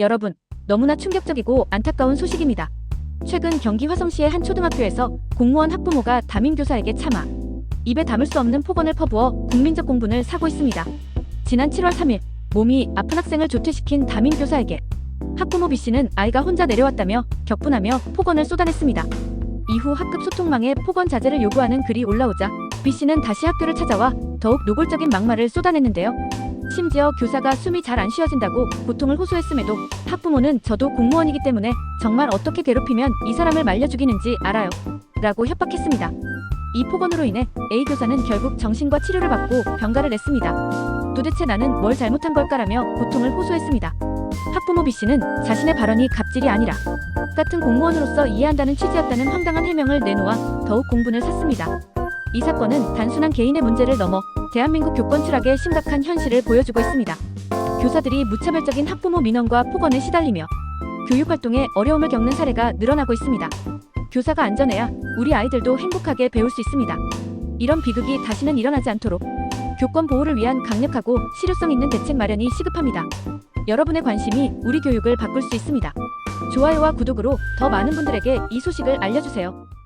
여러분, 너무나 충격적이고 안타까운 소식입니다. 최근 경기 화성시의 한 초등학교에서 공무원 학부모가 담임 교사에게 참아 입에 담을 수 없는 폭언을 퍼부어 국민적 공분을 사고 있습니다. 지난 7월 3일 몸이 아픈 학생을 조퇴시킨 담임 교사에게 학부모 B 씨는 아이가 혼자 내려왔다며 격분하며 폭언을 쏟아냈습니다. 이후 학급 소통망에 폭언 자제를 요구하는 글이 올라오자 B 씨는 다시 학교를 찾아와 더욱 노골적인 막말을 쏟아냈는데요. 심지어 교사가 숨이 잘 안 쉬어진다고 고통을 호소했음에도 학부모는 저도 공무원이기 때문에 정말 어떻게 괴롭히면 이 사람을 말려 죽이는지 알아요. 라고 협박했습니다. 이 폭언으로 인해 A 교사는 결국 정신과 치료를 받고 병가를 냈습니다. 도대체 나는 뭘 잘못한 걸까라며 고통을 호소했습니다. 학부모 B 씨는 자신의 발언이 갑질이 아니라 같은 공무원으로서 이해한다는 취지였다는 황당한 해명을 내놓아 더욱 공분을 샀습니다. 이 사건은 단순한 개인의 문제를 넘어 대한민국 교권 추락의 심각한 현실을 보여주고 있습니다. 교사들이 무차별적인 학부모 민원과 폭언에 시달리며 교육 활동에 어려움을 겪는 사례가 늘어나고 있습니다. 교사가 안전해야 우리 아이들도 행복하게 배울 수 있습니다. 이런 비극이 다시는 일어나지 않도록 교권 보호를 위한 강력하고 실효성 있는 대책 마련이 시급합니다. 여러분의 관심이 우리 교육을 바꿀 수 있습니다. 좋아요와 구독으로 더 많은 분들에게 이 소식을 알려주세요.